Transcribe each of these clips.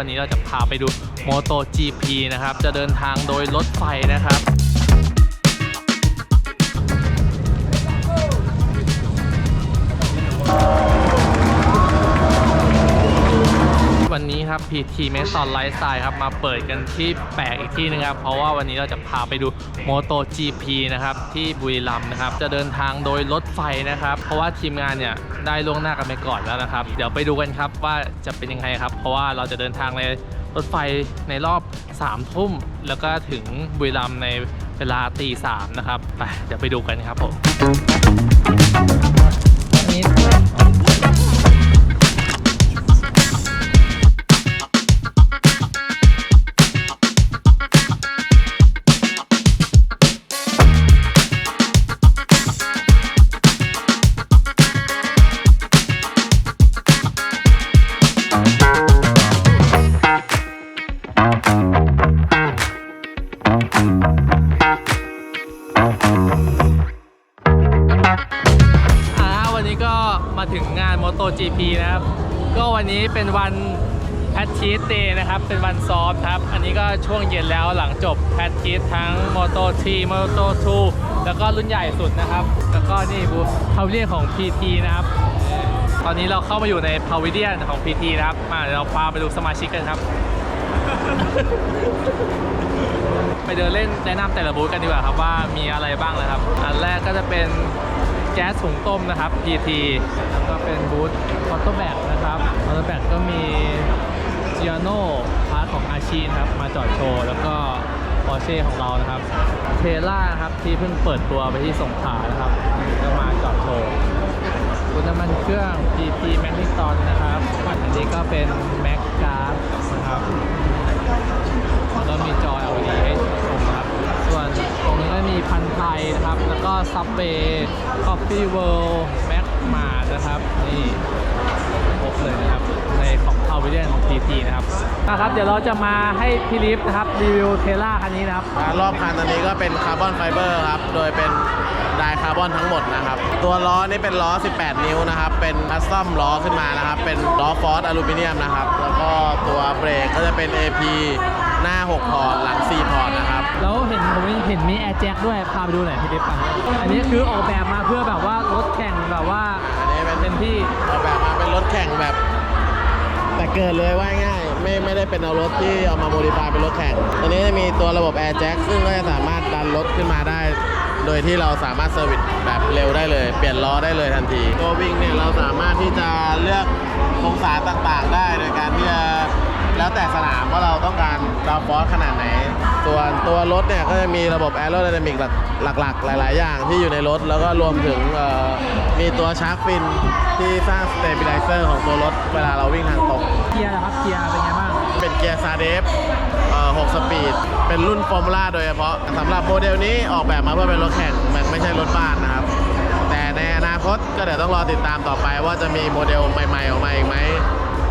วันนี้เราจะพาไปดู Moto GP นะครับ จะเดินทางโดยรถไฟนะครับ วันนี้ครับ PT m a s o n Lifestyle ครับมาเปิดกันที่แปลกอีกที่นึงครับ เพราะว่าวันนี้เราจะพาไปดู Moto GP นะครับ ที่บุรีรัมย์นะครับ จะเดินทางโดยรถไฟนะครับ เพราะว่าทีมงานเนี่ยได้ล่วงหน้ากันไปก่อนแล้วนะครับ เดี๋ยวไปดูกันครับว่าจะเป็นยังไงครับ เพราะว่าเราจะเดินทางในรถไฟในรอบ3ทุ่ม แล้วก็ถึงบุรีรัมย์ในเวลาตีสามนะครับไปเดี๋ยวไปดูกันครับผม อ่าวันนี้ก็มาถึงงาน MotoGP นะครับ ก็วันนี้เป็นวันแพทชีสเดย์นะครับ เป็นวันซ้อมครับ อันนี้ก็ช่วงเย็นแล้วหลังจบแพทชีสทั้ง Moto 3 Moto 2 แล้วก็รุ่นใหญ่สุดนะครับ แล้วก็นี่บูพาวิเลียนของ PT นะครับ ตอนนี้เราเข้ามาอยู่ในพาวิเลียนของ PT นะครับ มาเดี๋ยวเราพาไปดูสมาชิกกันครับ ไปเดินเล่นแนะนำแต่ละบูธกันดีกว่าครับว่ามีอะไรบ้างนะครับ อันแรกก็จะเป็นแก๊สถุงต้มนะครับ PT แล้วก็เป็นบูธคอโต้แบกนะครับคอโต้แบกก็มี g i a n o พาร์ทของอาชีนะครับ มาจอดโชว์ แล้วก็ Porsche ของเรานะครับเทล่าครับที่เพิ่งเปิดตัวไปที่สงขลานะครับก็มาจอดโชว์บูธน้ำมันเครื่อง PT m a g n e t o n นะครับอันนี้ก็เป็น Mac g a r นะครั บแล้วมีจอ LED ให้ชมนะครับ ส่วนตรงนี้ก็มีพันไทยนะครับ แล้วก็ซับเบย์คอฟฟี่เวิลด์แม็กมานะครับ นี่ครบเลยนะครับ ในของพาวเวอร์ของ PT นะครับนะครับ เดี๋ยวเราจะมาให้พี่ลิฟนะครับรีวิวเทล่าคันนี้นะครับ รอบคันอันนี้ก็เป็นคาร์บอนไฟเบอร์ครับ โดยเป็นไดคาร์บอนทั้งหมดนะครับ ตัวล้อนี่เป็นล้อ 18 นิ้วนะครับ เป็นคัสตอมล้อขึ้นมานะครับ เป็นล้อฟอร์สอลูมิเนียมนะครับ แล้วก็ตัวเบรกก็จะเป็น AP หน้า 6 พอร์ตหลัง 4 พอร์ตนะครับ แล้วเห็นผมเห็นมีแอร์แจ็คด้วย พาไปดูหน่อยพี่ลิฟอะอันนี้คือออกแบบมาเพื่อแบบว่ารถแข่งแบบว่าอันนี้เป็นเต็มที่ออกแบบมาเป็นรถแข่งแบบ แต่เกิดเลยว่าง่ายไม่ไม่ได้เป็นเอารถที่เอามาโมดิฟายเป็นรถแข่งตัวนี้จะมีตัวระบบ Air Jack ซึ่งก็จะสามารถดันรถขึ้นมาได้ โดยที่เราสามารถเซอร์วิสแบบเร็วได้เลย เปลี่ยนล้อได้เลยทันทีตัววิ่งเนี่ยเราสามารถที่จะเลือกองศาต่างๆ ได้โดยการที่จะ แล้วแต่สนามว่าเราต้องการดาวฟอร์สขนาดไหน ส่วนตัวรถเนี่ยก็จะมีระบบ a e r o d y n a m i c หลักๆ หลาย ๆ อย่างที่อยู่ในรถ แล้วก็รวมถึงมีตัวชาร์กฟินที่สร้างสเต b ิ l ไลเซอร์ของตัวรถเวลาเราวิ่งทางตรงเกียร์นะครับเกียร์เป็นไงบ้าง เป็นเกียร์ซาเดฟเอ่อ6สปีด เป็นรุ่นฟอร์มูล่าโดยเฉพาะสำหรับโมเดลนี้ออกแบบมาเพื่อเป็นรถแข่งมันไม่ใช่รถบ้านนะครับ แต่ในอนาคตก็เดี๋ยวต้องรอติดตามต่อไปว่าจะมีโมเดลใหม่ๆออกมาอีกไหม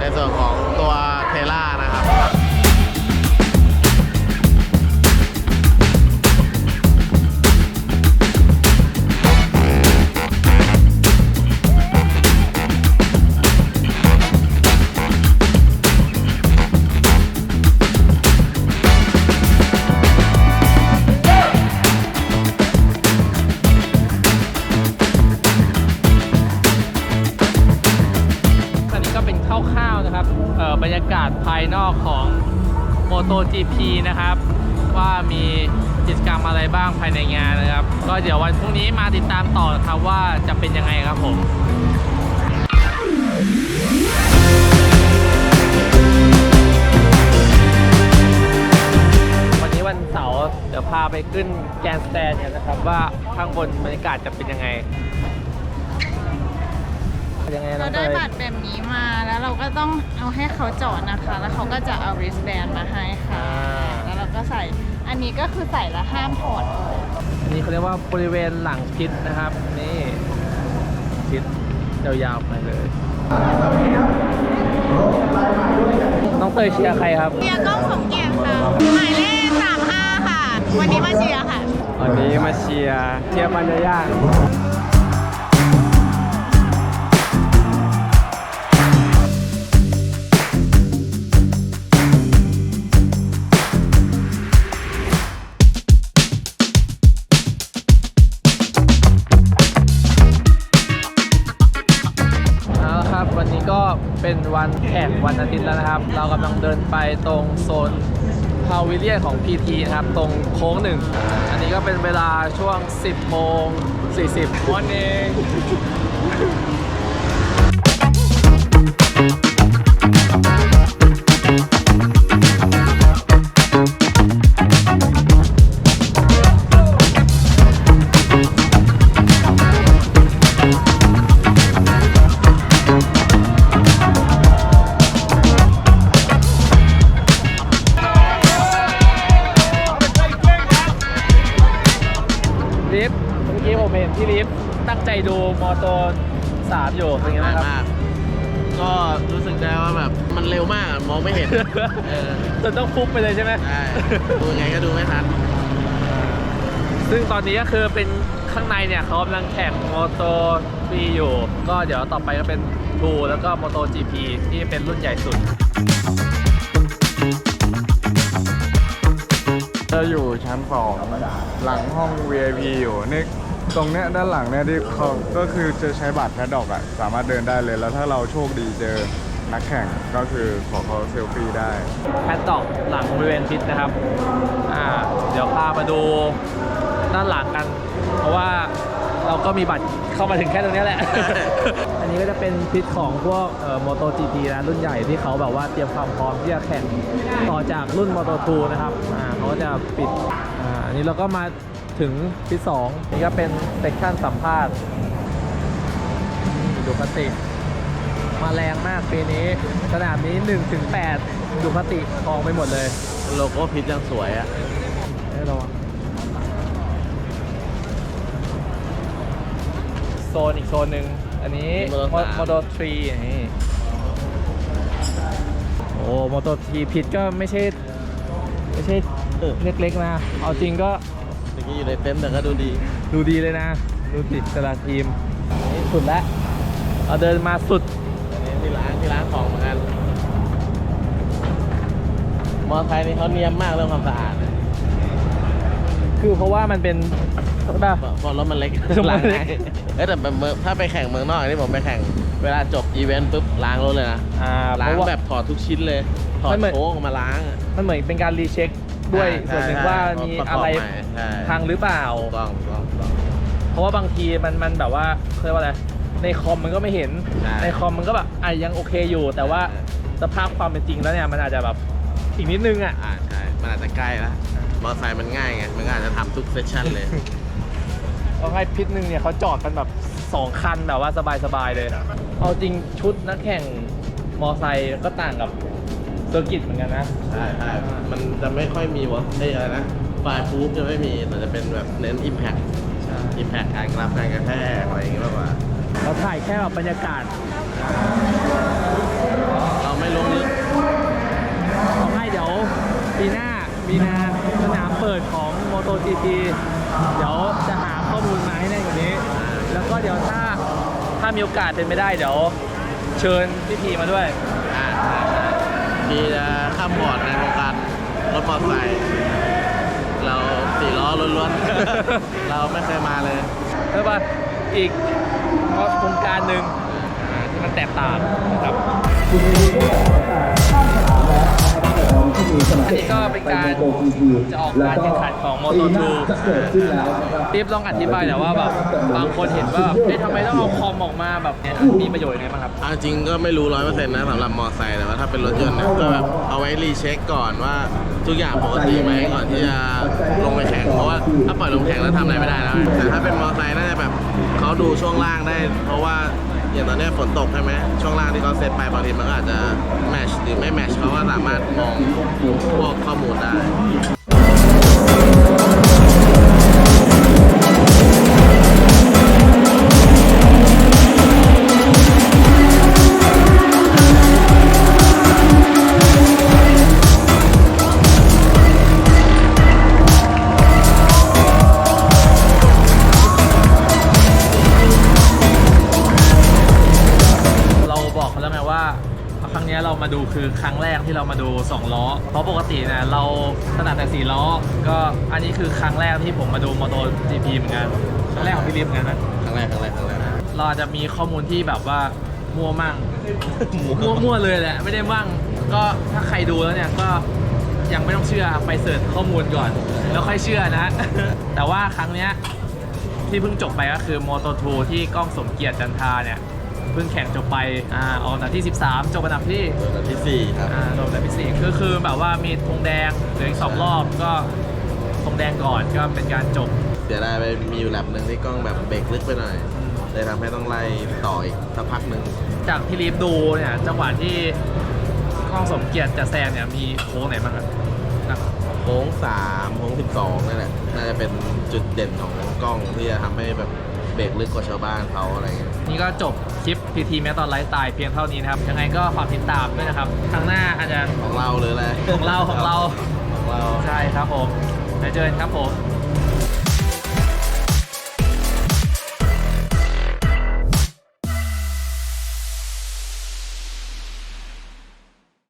ในส่วนของตัว เทล่านะครับากาศภายนอกของ MotoGP นะครับ ว่ามีกิจกรรมอะไรบ้างภายในงานนะครับ ก็เดี๋ยววันพรุ่งนี้มาติดตามต่อครับว่าจะเป็นยังไงครับผมวันนี้วันเสาร์เดี๋ยวพาไปขึ้นแกนสแตนกันนะครับ ว่าข้างบนบรรยากาศจะเป็นยังไง ยังไงน้เราองเตได้ยบัตรแบบนี้มาแล้วเราก็ต้องเอาให้เขาจอดนะคะ แล้วเขาก็จะเอา wristband มาให้ค่ะ อ่าแล้วเราก็ใส่ อันนี้ก็คือใส่แล้วห้ามถอดออกอันนี้เขาเรียกว่าบริเวณหลังพิษนะครับ นี่พิษยาวๆไปเลยน้องเตยเชียร์ใครครับเชียร์ก้องสมเกียรติค่ะ หมายเลข35 ค่ะ วันนี้มาเชียร์ค่ะ วันนี้มาเชียร์เชียร์ปัญญาย่า ตรงโซนพาวิเลียนของ PT นะครับ ตรงโค้งหนึ่ง อันนี้ก็เป็นเวลาช่วง 10โมง40วันเอง มากอะมองไม่เห็น เออจนต้องฟุบไปเลยใช่ไหม ใช่ดูไงก็ดูไม่ทัน ซึ่งตอนนี้ก็คือเป็นข้างในเนี่ยเขากำลังแข่งมอโตปีอยู่ ก็เดี๋ยวต่อไปก็เป็นบูแล้วก็มอโต GP ที่เป็นรุ่นใหญ่สุดจะอยู่ชั้นสองหลังห้อง VIP อยู่นี่ตรงเนี้ยด้านหลังเนี่ยที่เขาก็คือจะใช้บัตรแพดดอกอะสามารถเดินได้เลยแล้วถ้าเราโชคดีเจอ นักแข่งก็คือขอเขาเซลฟี่ได้แพทดอกหลังบริเวณพิษนะครับอ่าเดี๋ยวพามาดูด้านหลังกัน เพราะว่าเราก็มีบัตรเข้ามาถึงแค่ตรงนี้แหละ อันนี้ก็จะเป็นพิษของพวกเอ่อ Moto GP นะรุ่นใหญ่ที่เขาแบบว่าเตรียมความพร้อมที่จะแข่งต่อจากรุ่น Moto 2นะครับอ่าเขาก็จะปิดอ่าอันนี้เราก็มาถึงพิษ2นี่ก็เป็นเซสชั่นสัมภาษณ์ดูคติ มาแรงมากปีนี้ สนามนี้1ถึง8ดูคติทองไปหมดเลย โลโก้พิษยังสวยอะให้ระวังโซนอีกโซนหนึ่งอันนี้ Moto สามโมโตทรีนี่โอ้โมโตทรีผิดก็ไม่ใช่ ไม่ใช่เออเล็กๆนะ เอาจริงก็ เมื่อกี้อยู่ในเต็นท์แต่ก็ดูดี ดูดีเลยนะ ดูติดแต่ละทีมนี่สุดแล้วเราเดินมาสุดอันนี้ ที่ร้านที่ร้านของเหมือนกัน มอเตอร์ไซค์นี่เขาเนียมมากเรื่องความสะอาดนะคือเพราะว่ามันเป็นแบบเพราะรถมันเล็กรถมันเล็ก ล้างง่ายเอ้ยแต่แบบเมืองถ้าไปแข่งเมืองนอกนี่ผมไปแข่ง เวลาจบอีเวนต์ปุ๊บล้างรถเลยนะ อ่าเพล้างราะว่า แบบถอดทุกชิ้นเลย ถอดมันเหมือนโชคมาล้างอะมันเหมือนเป็นการรีเช็คด้วยใช่ส่วนหนึ่งใช่ว่าใช่มีประกอบอะไรใหม่ใช่พังหรือเปล่า ถูกต้องถูกต้องถูกต้องเพราะว่าบางทีมันมันแบบว่าเขาเรียกว่าอะไร ในคอมมันก็ไม่เห็นใช่ ในคอมมันก็แบบอะยังโอเคอยู่ แต่ว่าใช่สภาพความเป็นจริงแล้วเนี่ยมันอาจจะแบบอีกนิดนึงอะ อ่าใช่ มันอาจจะใกล้แล้วมอเตอร์ไซค์มันง่ายไง มันก็อาจจะทำทุกเซสชั่นเลยเพราะให้พิษหนึ่งเนี่ยเขาจอดกันแบบสองคันแบบว่าสบาย ๆ เลย เอาจริงชุดนักแข่งมอไซค์ก็ต่างกับเซอร์กิตเหมือนกันนะ ใช่ใช่มันจะไม่ค่อยมีวอเอ้ยอะไรนะไฟล์พูฟจะไม่มีแต่จะเป็นแบบเน้น Impact ใช่ Impact การกรับการกระแทกอะไรอย่างเงี้ยมากกว่า เราถ่ายแค่แบบบรรยากาศ เราไม่ลงลึกทำให้เดี๋ยวปีหน้ามีนาสนามเปิดของ MotoGP เดี๋ยวจะหาข้อมูลมาให้แน่กว่านี้ แล้วก็เดี๋ยวถ้าถ้ามีโอกาสเป็นไม่ได้เดี๋ยว เชิญพี่พีมาด้วย อ่าใช่ใช่ที่จะข้ามบอร์ดในวงการรถมอเตอร์ไซค์เราสี่ล้อล้วนๆ เราไม่เคยมาเลยใช่ป่ะอีก โครงการหนึ่งที่มันแตกต่างนะครับ อันนี้ก็เป็นการจะออกการแข่งขันของ Moto2 ติ๊บลองอธิบายหน่ว่าแบบบางคนเห็นว่าเอ๊ะทำไมต้องเอาคอมออกมาแบบเนี้ยมีประโยชน์ยังไงบ้างครับจริงก็ไม่รู้ร้อยเปอร์เซ็นต์นะสำหรับมอเตอร์ไซค์แต่ว่าถ้าเป็นรถยนต์เนี่ยก็แบบเอาไว้รีเช็คก่อนว่าทุกอย่างปกติไหมก่อนที่จะลงไปแข่งเพราะว่าถ้าปล่อยลงแข่งแล้วทำอะไรไม่ได้แล้วแต่ถ้าเป็นมอเตอร์ไซค์น่าจะแบบเขาดูช่วงล่างได้ เพราะว่า อย่างตอนนี้ฝนตกใช่ไหมช่วงล่างที่เขาเซตไปบางทีมันก็อาจจะแมชหรือไม่แมชเขาก็สามารถมองพวกข้อมูลได้ คือครั้งแรกที่เรามาดู 2 ล้อ เพราะปกติเนี่ยเราถนัดแต่4ล้อ ก็อันนี้คือครั้งแรกที่ผมมาดูมอเตอร์ GP เหมือนกันครั้งแรกของพี่ลิฟเหมือนกันนะครั้งแรกครั้งแรกครั้งแรกนะเราอาจจะมีข้อมูลที่แบบว่ามั่วมั่งมั่วมั่วเลยแหละไม่ได้มั่งก็ถ้าใครดูแล้วเนี่ยก็ยังไม่ต้องเชื่อไปเสิร์ชข้อมูลก่อน แล้วค่อยเชื่อนะ แต่ว่าครั้งเนี้ยที่เพิ่งจบไปก็คือ Moto 2ที่กล้องสมเกียรติจันทราเนี่ย เพิ่งแข่งจบไปอ่าออกอันดับที่ 13 จบอันดับที่อันดับที่สี่ครับอ่าจบอันดับที่สี่คือคือแบบว่ามีธงแดงเหลืออีกสองรอบก็ธงแดงก่อนก็เป็นการจบเสียดายไปมีอยู่แลบหนึ่งที่กล้องแบบเบรกลึกไปหน่อยเลยทำให้ต้องไล่ต่ออีกสักพักหนึ่งจากที่ลีฟดูเนี่ยจังหวะที่กล้องสมเกียรติจะแซงเนี่ยมีโค้งไหนบ้างครับนะโค้งสามโค้งสิบสองนั่นแหละน่าจะเป็นจุดเด่นของกล้องที่จะทำให้แบบเบรกลึกกว่าชาวบ้านเขาอะไรเงี้ย นี่ก็จบคลิปพีทีแมตตอนไลฟ์สไตล์เพียงเท่านี้นะครับ ยังไงก็ฝากติดตามด้วยนะครับ ครั้งหน้าอาจจะของเราหรืออะไรของเราของเรา ของเรา ใช่ครับผมแล้วเจอกันครับผมค